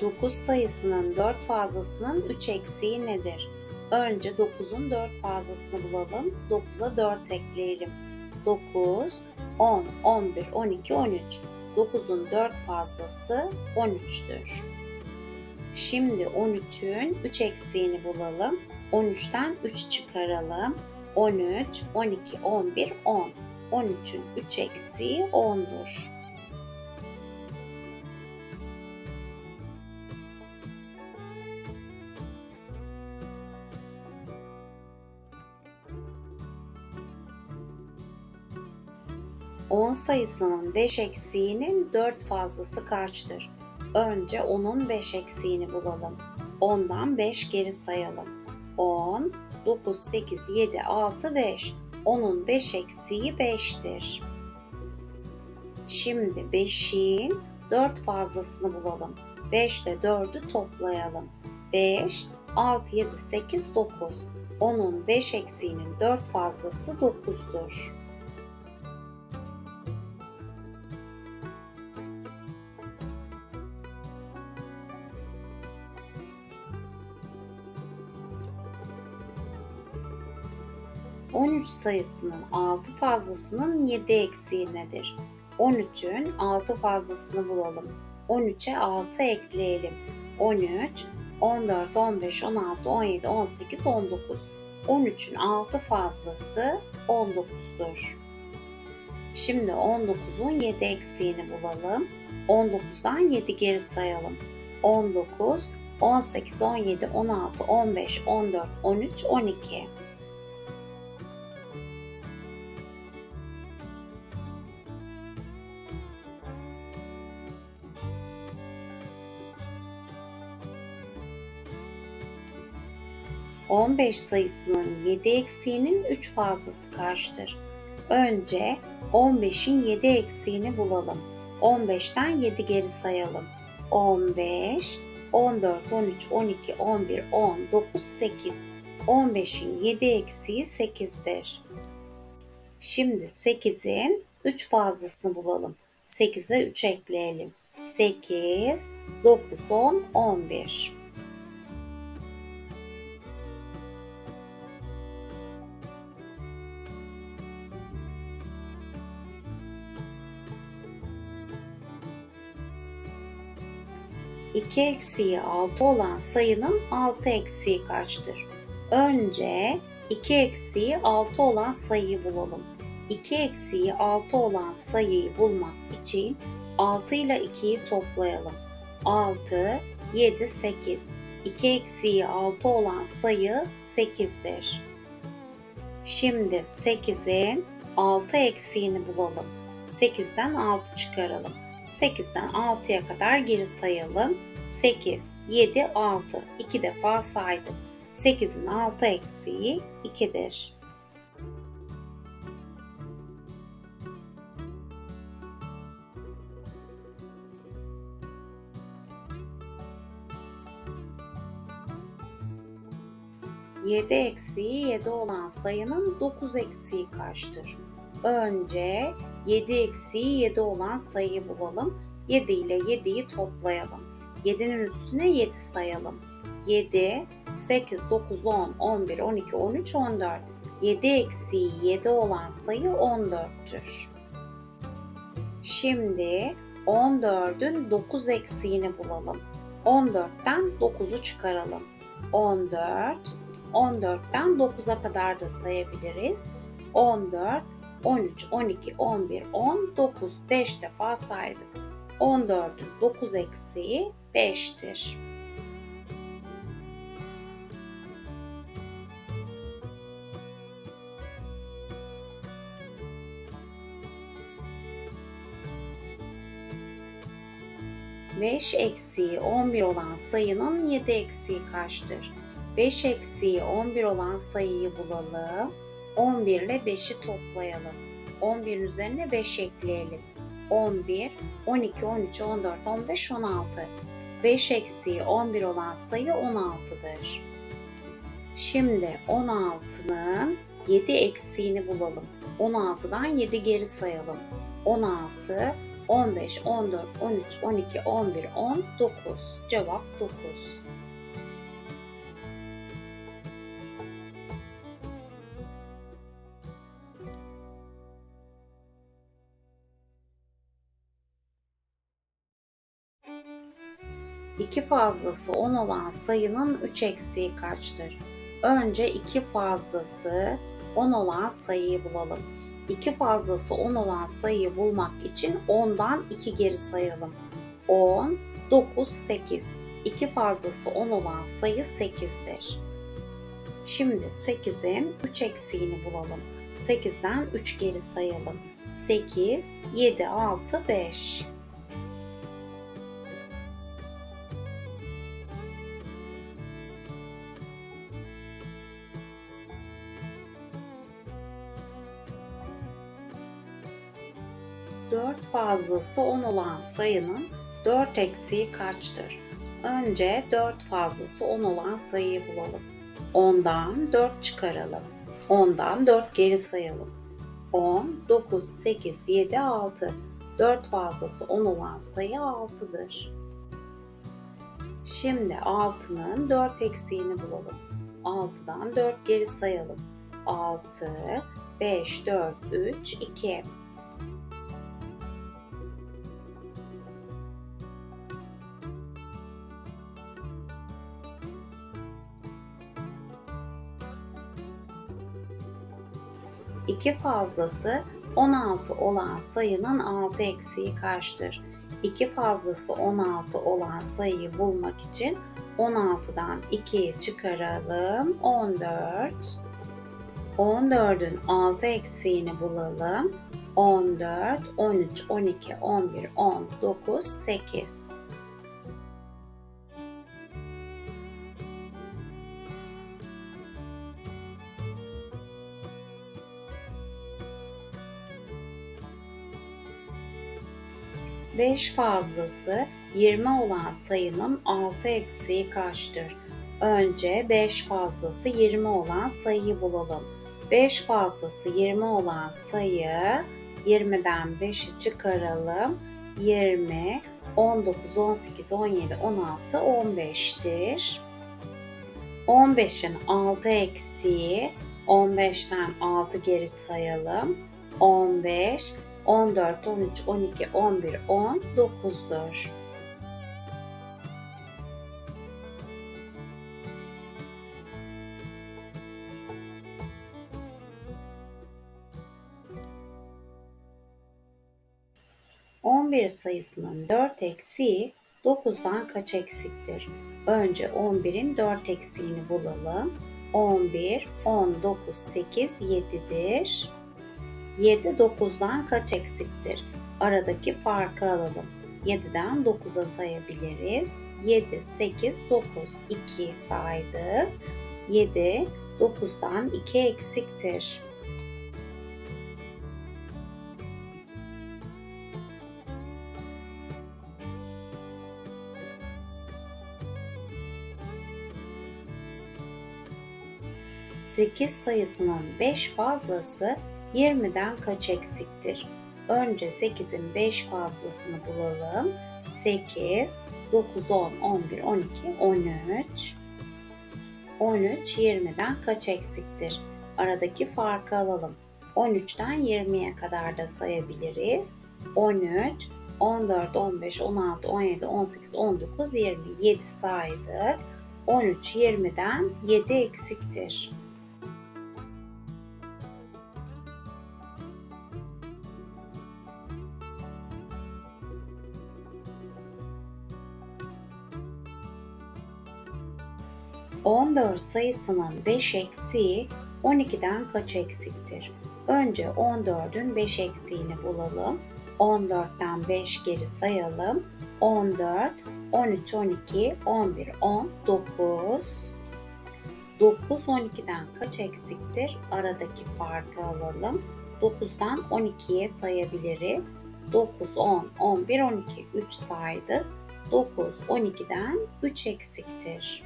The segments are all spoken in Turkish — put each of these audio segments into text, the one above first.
9 sayısının 4 fazlasının 3 eksiği nedir? Önce 9'un 4 fazlasını bulalım. 9'a 4 ekleyelim. 9, 10, 11, 12, 13. 9'un 4 fazlası 13'tür. Şimdi 13'ün 3 eksiğini bulalım. 13'ten 3 çıkaralım. 13, 12, 11, 10. 13'ün 3 eksiği 10'dur. On sayısının 5 eksiğinin 4 fazlası kaçtır? Önce onun 5 eksiğini bulalım. 10'dan 5 geri sayalım. 10, 9, 8, 7, 6, 5. Onun 5 eksiği 5'tir. Şimdi 5'in 4 fazlasını bulalım. 5 ile 4'ü toplayalım. 5, 6, 7, 8, 9. Onun 5 eksiğinin 4 fazlası 9'dur. On üç sayısının 6 fazlasının 7 eksiği nedir? 13'ün 6 fazlasını bulalım. 13'e 6 ekleyelim. 13, 14, 15, 16, 17, 18, 19. 13'ün 6 fazlası 19'dur. Şimdi 19'un 7 eksiğini bulalım. 19'dan 7 geri sayalım. 19, 18, 17, 16, 15, 14, 13, 12. On beş sayısının 7 eksiğinin 3 fazlası kaçtır? Önce 15'in 7 eksiğini bulalım. 15'ten 7 geri sayalım. 15, 14, 13, 12, 11, 10, 9, 8. 15'in 7 eksiği 8'dir. Şimdi 8'in 3 fazlasını bulalım. 8'e 3 ekleyelim. 8, 9, 10, 11. İki eksiği 6 olan sayının 6 eksiği kaçtır? Önce 2 eksiği 6 olan sayıyı bulalım. 2 eksiği 6 olan sayıyı bulmak için 6 ile 2'yi toplayalım. 6, 7, 8. 2 eksiği 6 olan sayı 8'dir. Şimdi 8'in 6 eksiğini bulalım. 8'den 6 çıkaralım. 8'den 6'ya kadar geri sayalım. 8, 7, 6. 2 defa saydık. 8'in 6 eksiği 2'dir. Yedi eksiği 7 olan sayının 9 eksiği kaçtır? Önce 7 eksiği 7 olan sayıyı bulalım. 7 ile 7'yi toplayalım. 7'nin üstüne 7 sayalım. 7, 8, 9, 10, 11, 12, 13, 14. 7 eksiği 7 olan sayı 14'tür. Şimdi 14'ün 9 eksiğini bulalım. 14'ten 9'u çıkaralım. 14, 14'ten 9'a kadar da sayabiliriz. 14, 13, 12, 11, 10, 9, 5 defa saydık. 14'ün 9 eksiği 5'tir. Beş eksiği 11 olan sayının 7 eksiği kaçtır? 5 eksiği 11 olan sayıyı bulalım. 11 ile 5'i toplayalım. 11'in üzerine 5 ekleyelim. 11, 12, 13, 14, 15, 16. 5 eksiği 11 olan sayı 16'dır. Şimdi 16'nın 7 eksiğini bulalım. 16'dan 7 geri sayalım. 16, 15, 14, 13, 12, 11, 10, 9. Cevap 9. İki fazlası 10 olan sayının 3 eksiği kaçtır? Önce iki fazlası 10 olan sayıyı bulalım. İki fazlası 10 olan sayıyı bulmak için 10'dan 2 geri sayalım. 10, 9, 8. İki fazlası 10 olan sayı 8'dir. Şimdi 8'in 3 eksiğini bulalım. 8'den 3 geri sayalım. 8, 7, 6, 5. Dört fazlası 10 olan sayının 4 eksiği kaçtır? Önce 4 fazlası 10 olan sayıyı bulalım. 10'dan 4 çıkaralım. 10'dan 4 geri sayalım. 10, 9, 8, 7, 6. 4 fazlası 10 olan sayı 6'dır. Şimdi 6'nın 4 eksiğini bulalım. 6'dan 4 geri sayalım. 6, 5, 4, 3, 2. İki fazlası 16 olan sayının 6 eksiği kaçtır? 2 fazlası 16 olan sayıyı bulmak için 16'dan 2'yi çıkaralım. 14. 14'ün 6 eksiğini bulalım. 14, 13, 12, 11, 10, 9, 8. Beş fazlası 20 olan sayının 6 eksiği kaçtır? Önce 5 fazlası 20 olan sayıyı bulalım. 5 fazlası 20 olan sayı 20'den 5'i çıkaralım. 20, 19, 18, 17, 16, 15'tir. 15'in 6 eksiği 15'ten 6 geri sayalım. 15, 14, 13, 12, 11, 10, 9'dur. On bir sayısının 4 eksiği 9'dan kaç eksiktir? Önce 11'in 4 eksiğini bulalım. 11, 19, 8, 7'dir. 7 9'dan kaç eksiktir? Aradaki farkı alalım. 7'den 9'a sayabiliriz. 7, 8, 9. 2 saydık. 7, 9'dan 2 eksiktir. Sekiz sayısının 5 fazlası 20'den kaç eksiktir? Önce 8'in 5 fazlasını bulalım. 8, 9, 10, 11, 12, 13. 13 20'den kaç eksiktir? Aradaki farkı alalım. 13'ten 20'ye kadar da sayabiliriz. 13, 14, 15, 16, 17, 18, 19, 20. 7 saydık. 13 20'den 7 eksiktir. 14 sayısının 5 eksiği 12'den kaç eksiktir? Önce 14'ün 5 eksiğini bulalım. 14'ten 5 geri sayalım. 14, 13, 12, 11, 10, 9. 9 12'den kaç eksiktir? Aradaki farkı alalım. 9'dan 12'ye sayabiliriz. 9, 10, 11, 12. 3 saydık. 9, 12'den 3 eksiktir.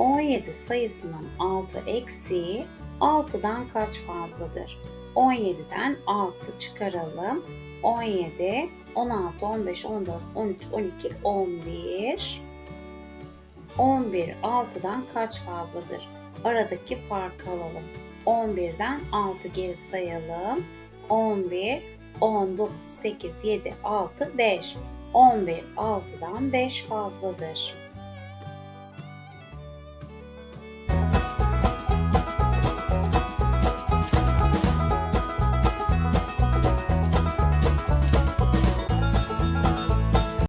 17 sayısının 6 eksiği 6'dan kaç fazladır? 17'den 6 çıkaralım. 17, 16, 15, 14, 13, 12, 11. 11 6'dan kaç fazladır? Aradaki farkı alalım. 11'den 6 geri sayalım. 11, 10, 9, 8, 7, 6, 5. 11 6'dan 5 fazladır.